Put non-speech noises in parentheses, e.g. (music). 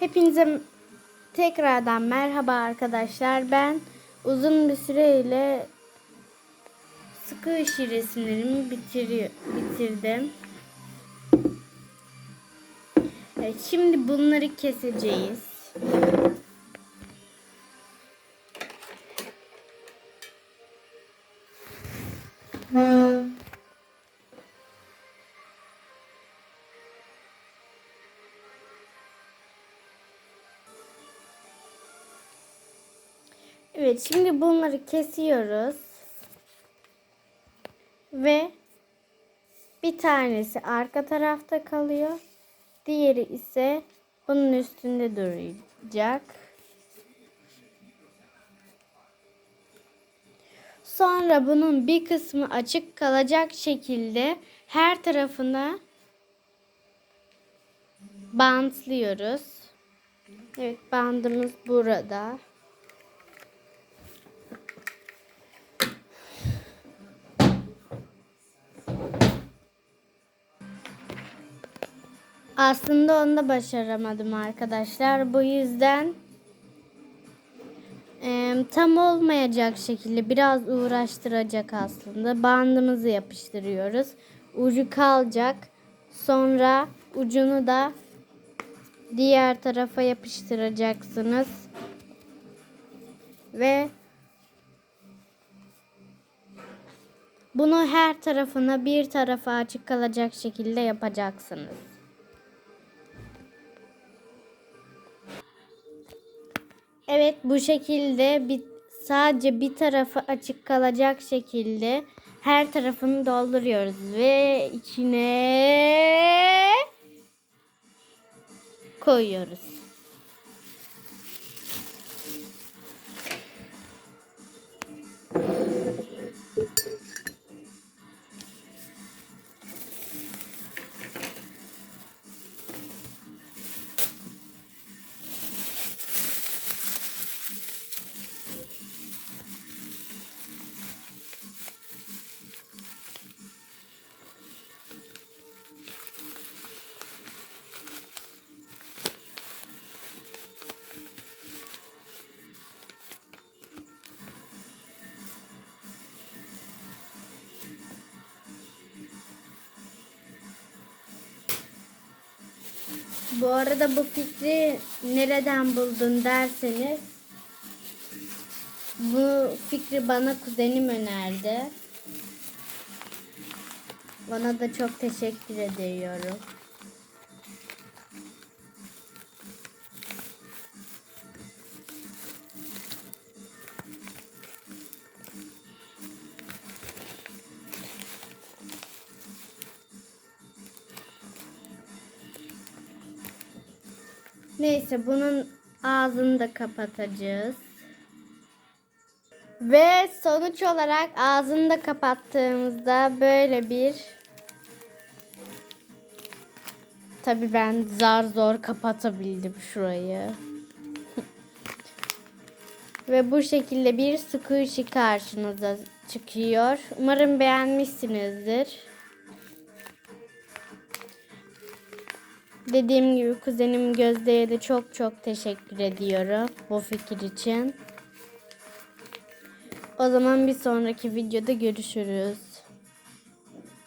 Hepinize tekrardan merhaba arkadaşlar. Ben uzun bir süreyle sıkı işi resimlerimi bitiri- bitirdim. Evet, şimdi bunları keseceğiz. Evet şimdi bunları kesiyoruz. Ve bir tanesi arka tarafta kalıyor. Diğeri ise bunun üstünde duracak. Sonra bunun bir kısmı açık kalacak şekilde her tarafına bantlıyoruz. Evet bandımız burada. Aslında onu da başaramadım arkadaşlar. Bu yüzden e, tam olmayacak şekilde biraz uğraştıracak aslında. Bandımızı yapıştırıyoruz. Ucu kalacak. Sonra ucunu da diğer tarafa yapıştıracaksınız. Ve bunu her tarafına bir tarafa açık kalacak şekilde yapacaksınız. Evet bu şekilde bir, sadece bir tarafı açık kalacak şekilde her tarafını dolduruyoruz ve içine koyuyoruz. Bu arada bu fikri nereden buldun derseniz bu fikri bana kuzenim önerdi. Bana da çok teşekkür ediyorum. Neyse bunun ağzını da kapatacağız. Ve sonuç olarak ağzını da kapattığımızda böyle bir Tabii ben zar zor kapatabildim şurayı. (laughs) Ve bu şekilde bir squishy karşınıza çıkıyor. Umarım beğenmişsinizdir. Dediğim gibi kuzenim Gözde'ye de çok çok teşekkür ediyorum bu fikir için. O zaman bir sonraki videoda görüşürüz.